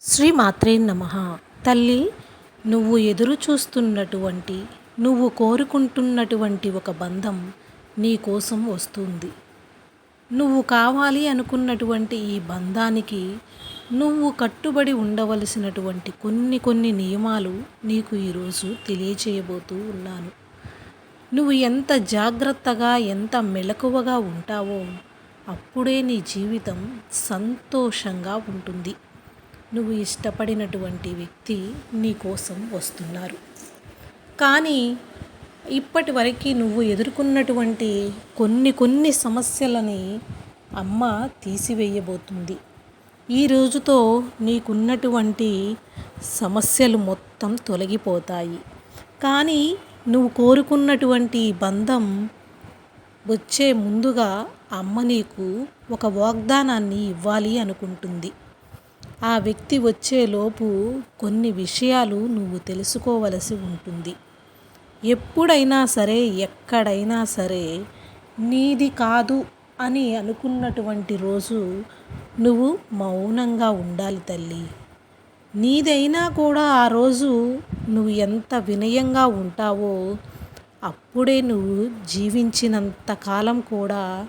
శ్రీ మాత్రే నమ. తల్లి నువ్వు ఎదురు చూస్తున్నటువంటి నువ్వు కోరుకుంటున్నటువంటి ఒక బంధం నీ కోసం వస్తుంది. నువ్వు కావాలి అనుకున్నటువంటి ఈ బంధానికి నువ్వు కట్టుబడి ఉండవలసినటువంటి కొన్ని కొన్ని నియమాలు నీకు ఈరోజు తెలియచేయబోతూ ఉన్నాను. నువ్వు ఎంత జాగ్రత్తగా ఎంత మెలకువగా ఉంటావో అప్పుడే నీ జీవితం సంతోషంగా ఉంటుంది. నువ్వు ఇష్టపడినటువంటి వ్యక్తి నీ కోసం వస్తున్నారు. కానీ ఇప్పటి వరకు నువ్వు ఎదుర్కొన్నటువంటి కొన్ని కొన్ని సమస్యలని అమ్మ తీసివేయబోతుంది. ఈ రోజుతో నీకున్నటువంటి సమస్యలు మొత్తం తొలగిపోతాయి. కానీ నువ్వు కోరుకున్నటువంటి బంధం వచ్చే ముందుగా అమ్మ నీకు ఒక వాగ్దానాన్ని ఇవ్వాలి అనుకుంటుంది. ఆ వ్యక్తి వచ్చేలోపు కొన్ని విషయాలు నువ్వు తెలుసుకోవలసి ఉంటుంది. ఎప్పుడైనా సరే ఎక్కడైనా సరే నీది కాదు అని అనుకున్నటువంటి రోజు నువ్వు మౌనంగా ఉండాలి తల్లి. నీదైనా కూడా ఆ రోజు నువ్వు ఎంత వినయంగా ఉంటావో అప్పుడే నువ్వు జీవించినంత కాలం కూడా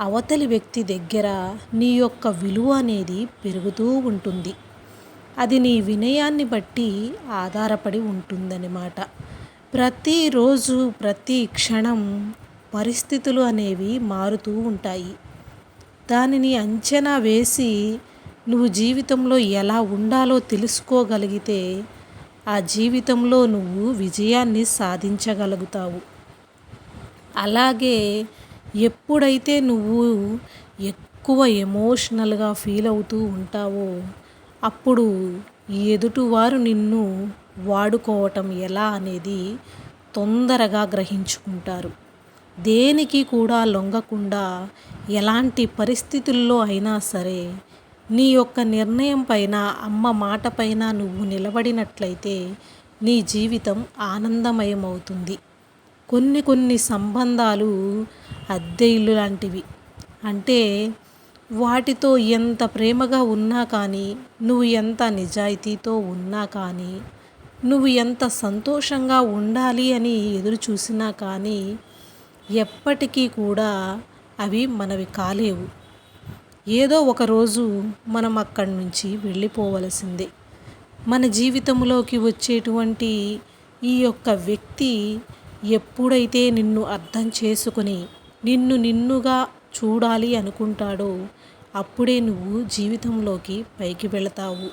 అవతలి వ్యక్తి దగ్గర నీ యొక్క విలువ అనేది పెరుగుతూ ఉంటుంది. అది నీ వినయాన్ని బట్టి ఆధారపడి ఉంటుందన్నమాట. ప్రతిరోజు ప్రతి క్షణం పరిస్థితులు అనేవి మారుతూ ఉంటాయి. దానిని అంచనా వేసి నువ్వు జీవితంలో ఎలా ఉండాలో తెలుసుకోగలిగితే ఆ జీవితంలో నువ్వు విజయాన్ని సాధించగలుగుతావు. అలాగే ఎప్పుడైతే నువ్వు ఎక్కువ ఎమోషనల్గా ఫీల్ అవుతూ ఉంటావో అప్పుడు ఎదుటివారు నిన్ను వాడుకోవటం ఎలా అనేది తొందరగా గ్రహించుకుంటారు. దేనికి కూడా లొంగకుండా ఎలాంటి పరిస్థితుల్లో అయినా సరే నీ యొక్క నిర్ణయం పైన అమ్మ మాట పైన నువ్వు నిలబడినట్లయితే నీ జీవితం ఆనందమయమవుతుంది. కొన్ని కొన్ని సంబంధాలు అద్దె ఇల్లు లాంటివి. అంటే వాటితో ఎంత ప్రేమగా ఉన్నా కానీ నువ్వు ఎంత నిజాయితీతో ఉన్నా కానీ నువ్వు ఎంత సంతోషంగా ఉండాలి అని ఎదురు చూసినా కానీ ఎప్పటికీ కూడా అవి మనవి కాలేవు. ఏదో ఒకరోజు మనం అక్కడి నుంచి వెళ్ళిపోవలసిందే. మన జీవితంలోకి వచ్చేటువంటి ఈ యొక్క వ్యక్తి ఎప్పుడైతే నిన్ను అర్థం చేసుకుని నిన్ను నిన్నుగా చూడాలి అనుకుంటాడో అప్పుడే నువ్వు జీవితంలోకి పైకి వెళతావు.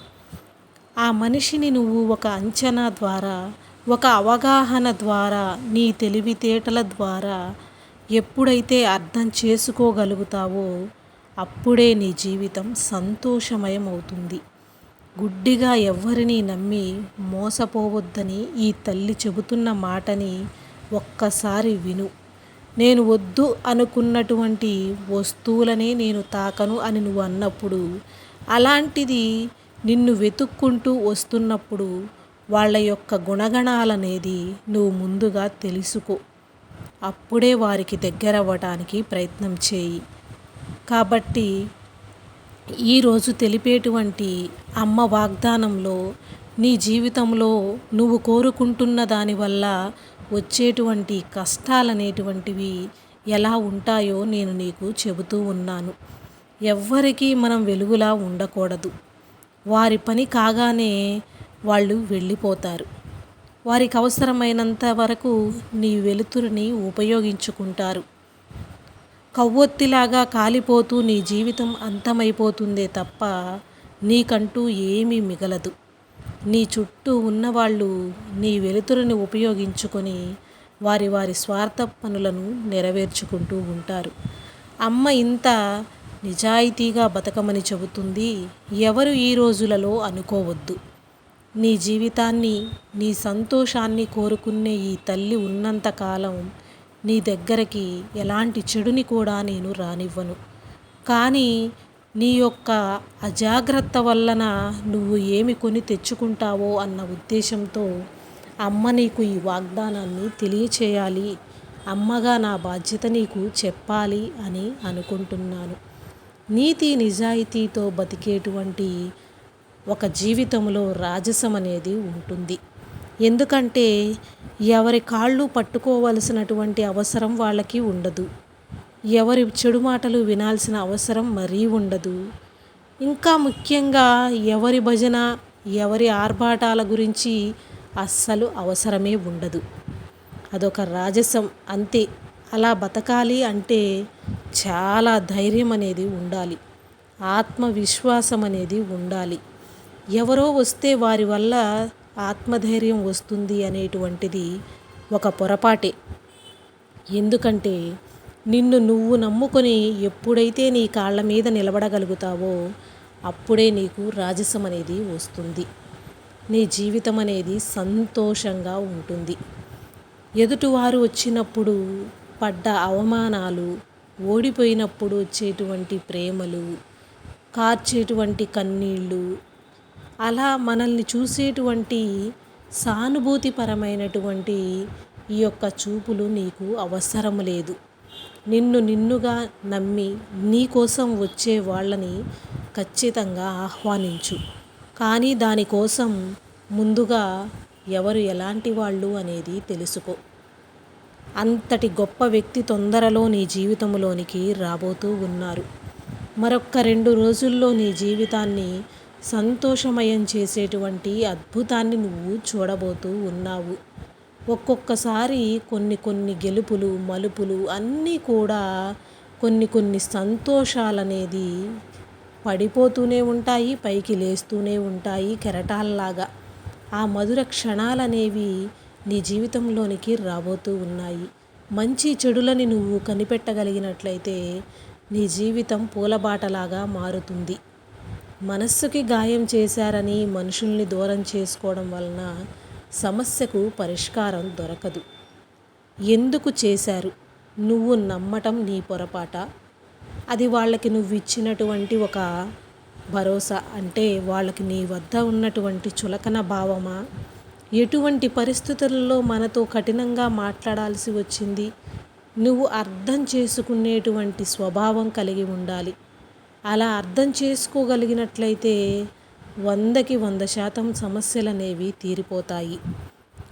ఆ మనిషిని నువ్వు ఒక అంచనా ద్వారా ఒక అవగాహన ద్వారా నీ తెలివితేటల ద్వారా ఎప్పుడైతే అర్థం చేసుకోగలుగుతావో అప్పుడే నీ జీవితం సంతోషమయం అవుతుంది గుడ్డిగా ఎవ్వరిని నమ్మి మోసపోవద్దని ఈ తల్లి చెబుతున్న మాటని ఒక్కసారి విను. నేను వద్దు అనుకున్నటువంటి వస్తువులనే నేను తాకను అని నువ్వు అన్నప్పుడు అలాంటిది నిన్ను వెతుక్కుంటూ వస్తున్నప్పుడు వాళ్ళ యొక్క గుణగణాలనేది నువ్వు ముందుగా తెలుసుకో. అప్పుడే వారికి దగ్గర అవ్వటానికి ప్రయత్నం చేయి. కాబట్టి ఈరోజు తెలిపేటువంటి అమ్మ వాగ్దానంలో నీ జీవితంలో నువ్వు కోరుకుంటున్న దానివల్ల వచ్చేటువంటి కష్టాలనేటువంటివి ఎలా ఉంటాయో నేను నీకు చెబుతూ ఉన్నాను. ఎవ్వరికీ మనం వెలుగులా ఉండకూడదు. వారి పని కాగానే వాళ్ళు వెళ్ళిపోతారు. వారికి అవసరమైనంత వరకు నీ వెలుతురుని ఉపయోగించుకుంటారు. కవ్వొత్తిలాగా కాలిపోతూ నీ జీవితం అంతమైపోతుందే తప్ప నీకంటూ ఏమీ మిగలదు. నీ చుట్టూ ఉన్నవాళ్ళు నీ వెలుతురుని ఉపయోగించుకొని వారి వారి స్వార్థ పనులను నెరవేర్చుకుంటూ ఉంటారు. అమ్మ ఇంత నిజాయితీగా బతకమని చెబుతుంది ఎవరు ఈ రోజులలో అనుకోవద్దు. నీ జీవితాన్ని నీ సంతోషాన్ని కోరుకునే ఈ తల్లి ఉన్నంతకాలం నీ దగ్గరికి ఎలాంటి చెడుని కూడా నేను రానివ్వను. కానీ నీ యొక్క అజాగ్రత్త వలన నువ్వు ఏమి కొని తెచ్చుకుంటావో అన్న ఉద్దేశంతో అమ్మ నీకు ఈ వాగ్దానాన్ని తెలియచేయాలి. అమ్మగా నా బాధ్యత నీకు చెప్పాలి అని అనుకుంటున్నాను. నీతి నిజాయితీతో బతికేటువంటి ఒక జీవితంలో రాజసం అనేది ఉంటుంది. ఎందుకంటే ఎవరి కాళ్ళు పట్టుకోవలసినటువంటి అవసరం వాళ్ళకి ఉండదు. ఎవరి చెడు మాటలు వినాల్సిన అవసరం మరీ ఉండదు. ఇంకా ముఖ్యంగా ఎవరి భజన ఎవరి ఆర్భాటాల గురించి అస్సలు అవసరమే ఉండదు. అదొక రాజసం అంతే. అలా బతకాలి అంటే చాలా ధైర్యం అనేది ఉండాలి. ఆత్మవిశ్వాసం అనేది ఉండాలి. ఎవరో వస్తే వారి వల్ల ఆత్మధైర్యం వస్తుంది అనేటువంటిది ఒక పొరపాటే. ఎందుకంటే నిన్ను నువ్వు నమ్ముకొని ఎప్పుడైతే నీ కాళ్ళ మీద నిలబడగలుగుతావో అప్పుడే నీకు రాజసం అనేది వస్తుంది. నీ జీవితం అనేది సంతోషంగా ఉంటుంది. ఎదుటివారు వచ్చినప్పుడు పడ్డ అవమానాలు ఓడిపోయినప్పుడు వచ్చేటువంటి ప్రేమలు కార్చేటువంటి కన్నీళ్ళు అలా మనల్ని చూసేటువంటి సానుభూతిపరమైనటువంటి ఈ యొక్క చూపులు నీకు అవసరం లేదు. నిన్ను నిన్నుగా నమ్మి నీ కోసం వచ్చే వాళ్ళని ఖచ్చితంగా ఆహ్వానించు. కానీ దానికోసం ముందుగా ఎవరు ఎలాంటి వాళ్ళు అనేది తెలుసుకో. అంతటి గొప్ప వ్యక్తి తొందరలో నీ జీవితంలోనికి రాబోతూ ఉన్నారు. మరొక్క రెండు రోజుల్లో నీ జీవితాన్ని సంతోషమయం చేసేటువంటి అద్భుతాన్ని నువ్వు చూడబోతూ ఉన్నావు. ఒక్కొక్కసారి కొన్ని కొన్ని గెలుపులు మలుపులు అన్నీ కూడా కొన్ని కొన్ని సంతోషాలనేది పడిపోతూనే ఉంటాయి పైకి లేస్తూనే ఉంటాయి కెరటాల్లాగా. ఆ మధుర క్షణాలనేవి నీ జీవితంలోనికి రాబోతూ ఉన్నాయి. మంచి చెడులని నువ్వు కనిపెట్టగలిగినట్లయితే నీ జీవితం పూలబాటలాగా మారుతుంది. మనస్సుకి గాయం చేశారని మనుషుల్ని దూరం చేసుకోవడం వలన సమస్యకు పరిష్కారం దొరకదు. ఎందుకు చేశారు? నువ్వు నమ్మటం నీ పొరపాట? అది వాళ్ళకి నువ్వు ఇచ్చినటువంటి ఒక భరోసా అంటే వాళ్ళకి నీ వద్ద ఉన్నటువంటి చులకన భావమా? ఎటువంటి పరిస్థితుల్లో మనతో కఠినంగా మాట్లాడాల్సి వచ్చింది? నువ్వు అర్థం చేసుకునేటువంటి స్వభావం కలిగి ఉండాలి. అలా అర్థం చేసుకోగలిగినట్లయితే వందకి వంద శాతం సమస్యలనేవి తీరిపోతాయి.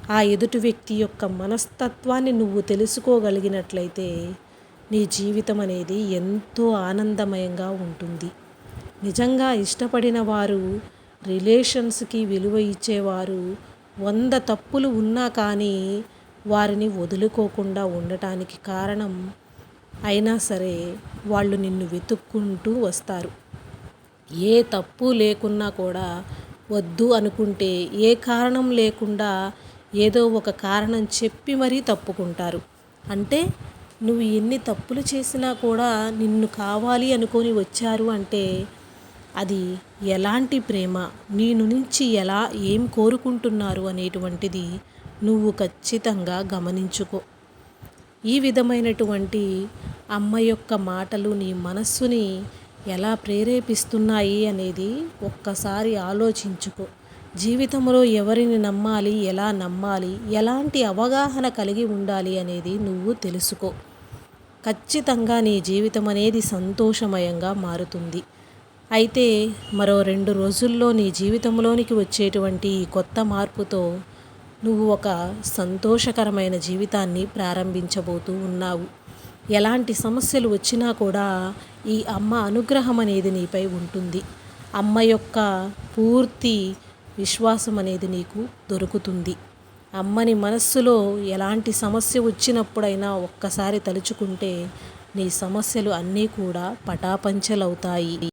ఆ ఎదుటి వ్యక్తి యొక్క మనస్తత్వాన్ని నువ్వు తెలుసుకోగలిగినట్లయితే నీ జీవితం అనేది ఎంతో ఆనందమయంగా ఉంటుంది. నిజంగా ఇష్టపడిన వారు రిలేషన్స్కి విలువ ఇచ్చేవారు వంద తప్పులు ఉన్నా కానీ వారిని వదులుకోకుండా ఉండటానికి కారణం అయినా సరే వాళ్ళు నిన్ను వెతుక్కుంటూ వస్తారు. ఏ తప్పు లేకున్నా కూడా వద్దు అనుకుంటే ఏ కారణం లేకుండా ఏదో ఒక కారణం చెప్పి మరీ తప్పుకుంటారు. అంటే నువ్వు ఎన్ని తప్పులు చేసినా కూడా నిన్ను కావాలి అనుకొని వచ్చారు అంటే అది ఎలాంటి ప్రేమ? నేను నుంచి ఎలా ఏం కోరుకుంటున్నారు అనేటువంటిది నువ్వు ఖచ్చితంగా గమనించుకో. ఈ విధమైనటువంటి అమ్మ యొక్క మాటలు నీ మనస్సుని ఎలా ప్రేరేపిస్తున్నాయి అనేది ఒక్కసారి ఆలోచించుకో. జీవితంలో ఎవరిని నమ్మాలి ఎలా నమ్మాలి ఎలాంటి అవగాహన కలిగి ఉండాలి అనేది నువ్వు తెలుసుకో. ఖచ్చితంగా నీ జీవితం అనేది సంతోషమయంగా మారుతుంది. అయితే మరో రెండు రోజుల్లో నీ జీవితంలోనికి వచ్చేటువంటి ఈ కొత్త మార్పుతో నువ్వు ఒక సంతోషకరమైన జీవితాన్ని ప్రారంభించబోతూ ఉన్నావు. ఎలాంటి సమస్యలు వచ్చినా కూడా ఈ అమ్మ అనుగ్రహం అనేది నీపై ఉంటుంది. అమ్మ యొక్క పూర్తి విశ్వాసం అనేది నీకు దొరుకుతుంది. అమ్మని మనస్సులో ఎలాంటి సమస్య వచ్చినప్పుడైనా ఒక్కసారి తలుచుకుంటే నీ సమస్యలు అన్నీ కూడా పటాపంచలవుతాయి.